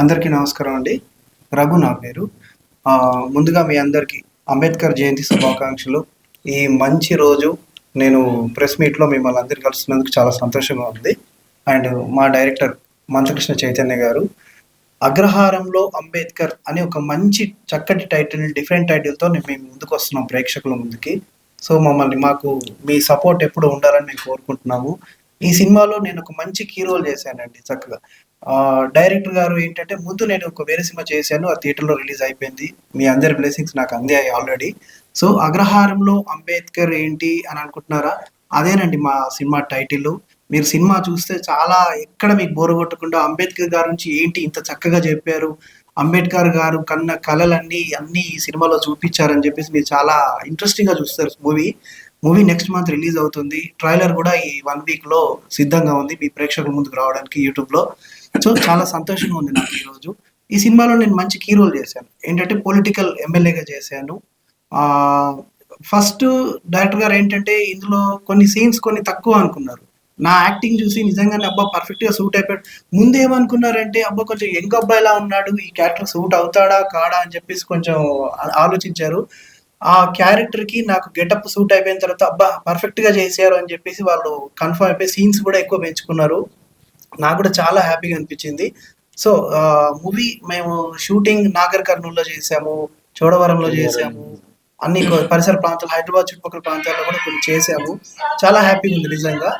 అందరికీ నమస్కారం అండి. రఘు నా పేరు. ముందుగా మీ అందరికీ అంబేద్కర్ జయంతి శుభాకాంక్షలు. ఈ మంచి రోజు నేను ప్రెస్ మీట్లో మిమ్మల్ని అందరికీ కలుస్తున్నందుకు చాలా సంతోషంగా ఉంది. అండ్ మా డైరెక్టర్ మంత్రకృష్ణ చైతన్య గారు. అగ్రహారంలో అంబేద్కర్ అనే ఒక మంచి చక్కటి టైటిల్ డిఫరెంట్ టైటిల్తో మేము ముందుకు వస్తున్నాం ప్రేక్షకుల ముందుకి. సో మమ్మల్ని మాకు మీ సపోర్ట్ ఎప్పుడు ఉండాలని మేము కోరుకుంటున్నాము. ఈ సినిమాలో నేను ఒక మంచి కీ రోల్ చేశానండి చక్కగా. డైరెక్టర్ గారు ఏంటంటే ముందు నేను ఒక వేరే సినిమా చేశాను ఆ థియేటర్లో రిలీజ్ అయిపోయింది. మీ అందరి బ్లెస్సింగ్స్ నాకు అందాయి ఆల్రెడీ. సో అగ్రహారంలో అంబేద్కర్ ఏంటి అని అనుకుంటున్నారా? అదేనండి మా సినిమా టైటిల్. మీరు సినిమా చూస్తే చాలా ఎక్కడ మీకు బోరు కొట్టకుండా అంబేద్కర్ గారి నుంచి ఏంటి ఇంత చక్కగా చెప్పారు? అంబేద్కర్ గారు కన్న కళలన్నీ అన్ని ఈ సినిమాలో చూపించారని చెప్పేసి మీరు చాలా ఇంట్రెస్టింగ్గా చూస్తారు movie. Movie next month release అవుతుంది. ట్రైలర్ కూడా ఈ వన్ వీక్లో సిద్ధంగా ఉంది. మీ ప్రేక్షకుల ముందుకు రావడానికి యూట్యూబ్లో. సో చాలా సంతోషంగా ఉంది నాకు ఈ రోజు ఈ సినిమాలో నేను మంచి కీ రోల్ చేశాను. ఏంటంటే పొలిటికల్ ఎమ్మెల్యేగా చేశాను. ఫస్ట్ డైరెక్టర్ గారు ఏంటంటే ఇందులో కొన్ని సీన్స్ కొన్ని తక్కువ అనుకున్నారు. నా యాక్టింగ్ చూసి నిజంగానే అబ్బా పర్ఫెక్ట్గా సూట్ అయిపోయాడు. ముందు ఏమనుకున్నారంటే అబ్బా కొంచెం యంగ్ అబ్బాయిలా ఉన్నాడు ఈ క్యారెక్టర్ సూట్ అవుతాడా కాడా అని చెప్పేసి కొంచెం ఆలోచించారు. ఆ క్యారెక్టర్కి నాకు గెటప్ సూట్ అయిపోయిన తర్వాత అబ్బా పర్ఫెక్ట్గా చేశారు అని చెప్పేసి వాళ్ళు కన్ఫర్మ్ అయిపోయి సీన్స్ కూడా ఎక్కువ పెంచుకున్నారు. నాకు కూడా చాలా హ్యాపీగా అనిపించింది. సో మూవీ మేము షూటింగ్ నాగర్ కర్నూలులో చేసాము చోడవరంలో చేసాము అన్ని పరిసర ప్రాంతాలు హైదరాబాద్ చుట్టుపక్కల ప్రాంతాల్లో కూడా కొన్ని చేసాము. చాలా హ్యాపీగా ఉంది నిజంగా.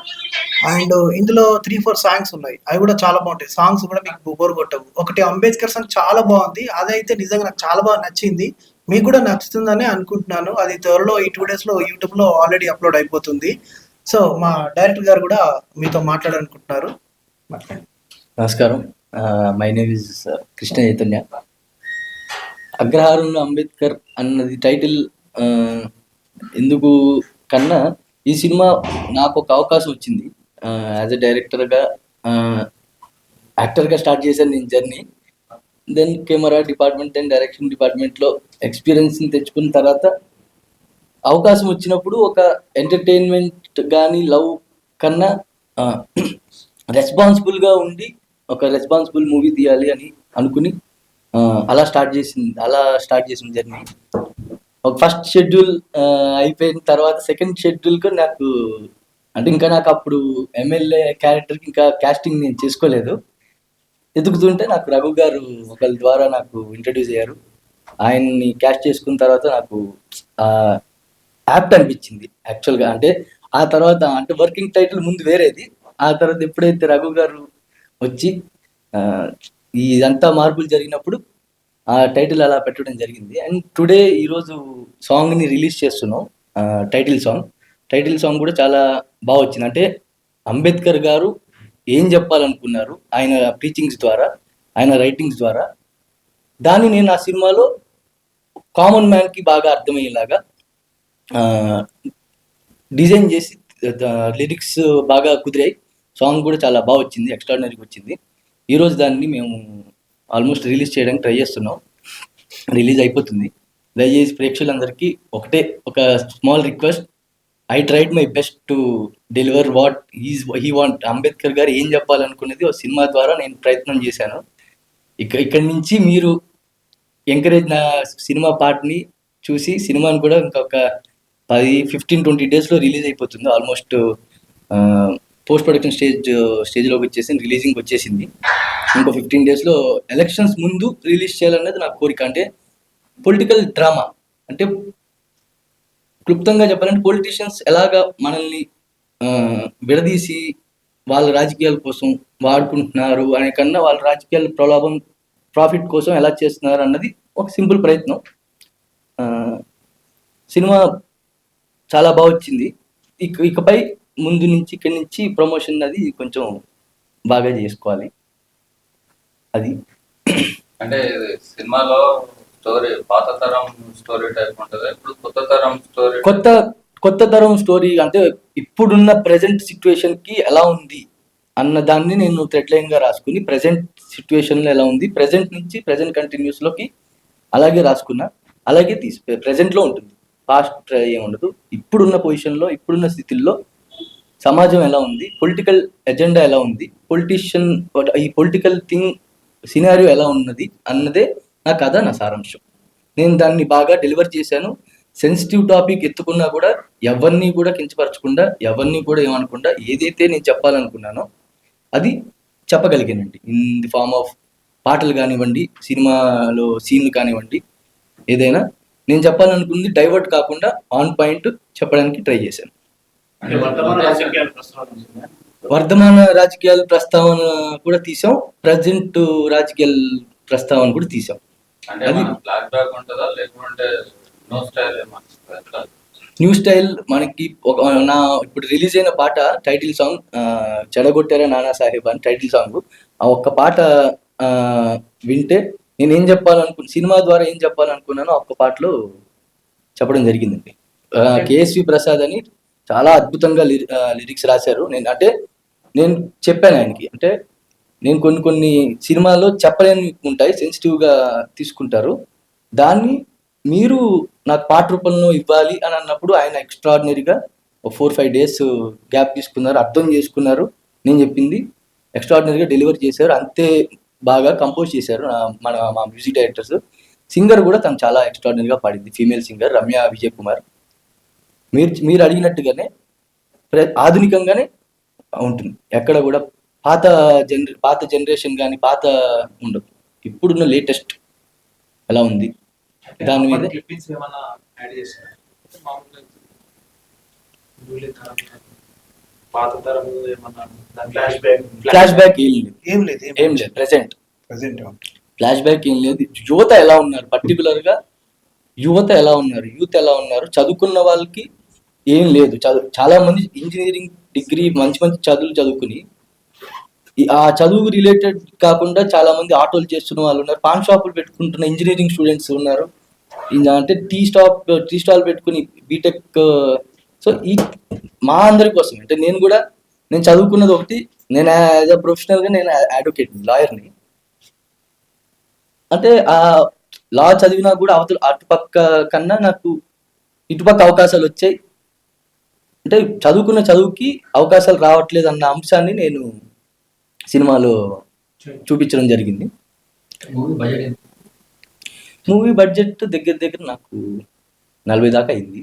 అండ్ ఇందులో త్రీ ఫోర్ సాంగ్స్ ఉన్నాయి. అవి కూడా చాలా బాగుంటాయి. సాంగ్స్ కూడా మీకు బోర్ కొట్టవు. ఒకటి అంబేద్కర్ సాంగ్ చాలా బాగుంది. అదైతే నిజంగా నాకు చాలా బాగా నచ్చింది. మీకు కూడా నచ్చుతుందని అనుకుంటున్నాను. అది త్వరలో ఈ టూ డేస్లో యూట్యూబ్లో ఆల్రెడీ అప్లోడ్ అయిపోతుంది. సో మా డైరెక్టర్ గారు కూడా మీతో మాట్లాడాలనుకుంటున్నారు. నమస్కారం. My name is Krishna Chaitanya. అగ్రహారంలో Ambedkar అన్నది టైటిల్ ఎందుకు కన్నా ఈ సినిమా నాకు ఒక అవకాశం వచ్చింది. యాజ్ ఎ డైరెక్టర్గా యాక్టర్గా స్టార్ట్ చేశాను నేను journey. Then camera department and direction డిపార్ట్మెంట్లో ఎక్స్పీరియన్స్ని తెచ్చుకున్న తర్వాత అవకాశం వచ్చినప్పుడు ఒక ఎంటర్టైన్మెంట్ కానీ లవ్ కన్నా రెస్పాన్సిబుల్గా ఉండి ఒక రెస్పాన్సిబుల్ మూవీ తీయాలి అని అనుకుని అలా స్టార్ట్ చేసింది అలా స్టార్ట్ చేసిన జర్నీ ఒక ఫస్ట్ షెడ్యూల్ అయిపోయిన తర్వాత సెకండ్ షెడ్యూల్కి నాకు అంటే ఇంకా నాకు అప్పుడు ఎమ్మెల్యే క్యారెక్టర్కి ఇంకా క్యాస్టింగ్ నేను చేసుకోలేదు. ఎదుగుతుంటే నాకు రఘు గారు ఒకరి ద్వారా నాకు ఇంట్రడ్యూస్ అయ్యారు. ఆయన్ని క్యాస్ట్ చేసుకున్న తర్వాత నాకు యాప్ట్ అనిపించింది. యాక్చువల్గా అంటే ఆ తర్వాత అంటే వర్కింగ్ టైటిల్ ముందు వేరేది. ఆ తర్వాత ఎప్పుడైతే రఘు గారు వచ్చి ఇదంతా మార్పులు జరిగినప్పుడు ఆ టైటిల్ అలా పెట్టడం జరిగింది. అండ్ టుడే ఈరోజు సాంగ్ని రిలీజ్ చేస్తున్నాం టైటిల్ సాంగ్. టైటిల్ సాంగ్ కూడా చాలా బాగా వచ్చింది. అంటే అంబేద్కర్ గారు ఏం చెప్పాలనుకున్నారు ఆయన టీచింగ్స్ ద్వారా ఆయన రైటింగ్స్ ద్వారా. దాన్ని నేను ఆ సినిమాలో కామన్ మ్యాన్కి బాగా అర్థమయ్యేలాగా డిజైన్ చేసి లిరిక్స్ బాగా కుదిరాయి. సాంగ్ కూడా చాలా బాగా వచ్చింది ఎక్స్ట్రాడినరీగా వచ్చింది. ఈరోజు దాన్ని మేము ఆల్మోస్ట్ రిలీజ్ చేయడానికి ట్రై చేస్తున్నాం. రిలీజ్ అయిపోతుంది. దయచేసి ప్రేక్షకులందరికీ ఒకటే ఒక small request I tried my best to deliver what is he want Ambedkar గారు ఏం చెప్పాలనుకునేది ఒక సినిమా ద్వారా నేను ప్రయత్నం చేశాను. ఇక ఇక్కడి నుంచి మీరు ఎంకరేజ్ నా సినిమా పార్ట్ని చూసి సినిమాని కూడా ఇంకొక పది ఫిఫ్టీన్ ట్వంటీ డేస్లో రిలీజ్ అయిపోతుంది. ఆల్మోస్ట్ పోస్ట్ ప్రొడక్షన్ స్టేజ్ స్టేజ్లోకి వచ్చేసి రిలీజింగ్ వచ్చేసింది. ఇంకో ఫిఫ్టీన్ డేస్లో ఎలక్షన్స్ ముందు రిలీజ్ చేయాలన్నది నా కోరిక. అంటే పొలిటికల్ డ్రామా. అంటే క్లుప్తంగా చెప్పాలంటే పొలిటీషియన్స్ ఎలాగా మనల్ని విడదీసి వాళ్ళ రాజకీయాల కోసం వాడుకుంటున్నారు అనే కన్నా వాళ్ళ రాజకీయాల ప్రలోభం ప్రాఫిట్ కోసం ఎలా చేస్తున్నారు అన్నది ఒక సింపుల్ ప్రయత్నం. సినిమా చాలా బాగా వచ్చింది. ఇక ఇకపై ముందు నుంచి ఇక్కడి నుంచి ప్రమోషన్ అది కొంచెం బాగా చేసుకోవాలి. అది. అంటే సినిమాలో స్టోరీ పాత తరం స్టోరీ టైప్ ఉంటుంది? ఇప్పుడు కొత్త తరం స్టోరీ కొత్త కొత్త తరం స్టోరీ అంటే ఇప్పుడున్న ప్రజెంట్ సిచ్యువేషన్కి ఎలా ఉంది అన్న దాన్ని నేను థ్రెడ్ లైన్గా రాసుకుని ప్రజెంట్ సిచ్యువేషన్లో ఎలా ఉంది ప్రజెంట్ నుంచి ప్రజెంట్ కంటిన్యూస్లోకి అలాగే రాసుకున్నా అలాగే తీసి present లో ఉంటుంది. పాస్ట్ ఏముండదు. ఇప్పుడున్న పొజిషన్లో ఇప్పుడున్న స్థితిలో సమాజం ఎలా ఉంది? పొలిటికల్ ఎజెండా ఎలా ఉంది? పొలిటీషియన్ ఈ పొలిటికల్ థింగ్ సినారియో ఎలా ఉన్నది అన్నదే నా కథ నా సారాంశం. నేను దాన్ని బాగా డెలివర్ చేశాను. సెన్సిటివ్ టాపిక్ ఎత్తుకున్నా కూడా ఎవరిని కూడా కించపరచకుండా ఎవరిని కూడా ఏమనకుండా ఏదైతే నేను చెప్పాలనుకున్నానో అది చెప్పగలిగానండి. ఇన్ ది ఫార్మ్ ఆఫ్ పాటలు కానివ్వండి సినిమాలో సీన్లు కానివ్వండి ఏదైనా నేను చెప్పాలనుకుంది డైవర్ట్ కాకుండా ఆన్ పాయింట్ చెప్పడానికి ట్రై చేశాను. వర్ధమాన రాజకీయాల ప్రస్తావన కూడా తీసాం. ప్రజెంట్ రాజకీయాల ప్రస్తావన కూడా తీసాం. అంటే అది- మన బ్లాక్ బ్యాక్ ఉంటుందా? లేకుంటే నో స్టైల్ ఏమన్నా న్యూ స్టైల్ మనకి ఒక నా ఇప్పుడు రిలీజ్ అయిన పాట టైటిల్ సాంగ్ చెడగొట్టారా నానా సాహెబ్ అని టైటిల్ సాంగ్. ఆ ఒక్క పాట ఆ, వింటే నేను ఏం చెప్పాలనుకు సినిమా ద్వారా ఏం చెప్పాలనుకున్నానో ఆ ఒక్క పాటలో చెప్పడం జరిగిందండి. కేఎస్వి ప్రసాద్ అని చాలా అద్భుతంగా లిరి- లిరిక్స్ రాశారు. నేను అంటే నేను చెప్పాను ఆయనకి. అంటే నేను కొన్ని కొన్ని సినిమాల్లో చెప్పలేని ఉంటాయి సెన్సిటివ్గా తీసుకుంటారు. దాన్ని మీరు నాకు పాట రూపంలో ఇవ్వాలి అని అన్నప్పుడు ఆయన ఎక్స్ట్రాడినరీగా ఒక ఫోర్ ఫైవ్ డేస్ గ్యాప్ తీసుకున్నారు అర్థం చేసుకున్నారు. నేను చెప్పింది ఎక్స్ట్రాడినరీగా డెలివరీ చేశారు. అంతే బాగా కంపోజ్ చేశారు మన మా మ్యూజిక్ డైరెక్టర్స్ సింగర్ కూడా తను చాలా ఎక్స్ట్రాడినరీగా పాడింది. Female singer Ramya Vijay Kumar. మీరు మీరు అడిగినట్టుగానే ప్ర- ఆధునికంగానే ఉంటుంది. ఎక్కడ కూడా పాత జనరే పాత జనరేషన్ కానీ పాత ఉండదు ఇప్పుడున్న లేటెస్ట్ ఎలా ఉంది. దాని మీద- పాత తరం ఫ్లాష్ బ్యాక్ ఏం లేదు. ఏం లేదు ఏం లేదు. ప్రెసెంట్ ప్రజెంట్ ఫ్లాష్ బ్యాక్ ఏం లేదు. యువత ఎలా ఉన్నారు? పర్టికులర్గా యువత ఎలా ఉన్నారు? యూత్ ఎలా ఉన్నారు? చదువుకున్న వాళ్ళకి ఏం లేదు. చదువు చాలా మంది ఇంజనీరింగ్ డిగ్రీ మంచి మంచి చదువులు చదువుకుని ఈ- ఆ చదువు రిలేటెడ్ కాకుండా చాలా మంది ఆటోలు చేస్తున్న వాళ్ళు ఉన్నారు. పాన్ షాపులు పెట్టుకుంటున్న ఇంజనీరింగ్ స్టూడెంట్స్ ఉన్నారు. అంటే టీ స్టాప్ టీ స్టాల్ పెట్టుకుని బీటెక్ సో ఈ మా అందరి కోసం అంటే నేను కూడా నేను చదువుకున్నది ఒకటి నేను యాజ్ అ ప్రొఫెషనల్గా నేను అడ్వకేట్ లాయర్ని అంటే ఆ లా చదివినా కూడా అవతల అటుపక్క కన్నా నాకు ఇటుపక్క అవకాశాలు వచ్చాయి. అంటే చదువుకున్న చదువుకి అవకాశాలు రావట్లేదు అన్న అంశాన్ని నేను సినిమాలో చూపించడం జరిగింది. మూవీ బడ్జెట్ దగ్గర దగ్గర నాకు నలభై దాకా అయింది.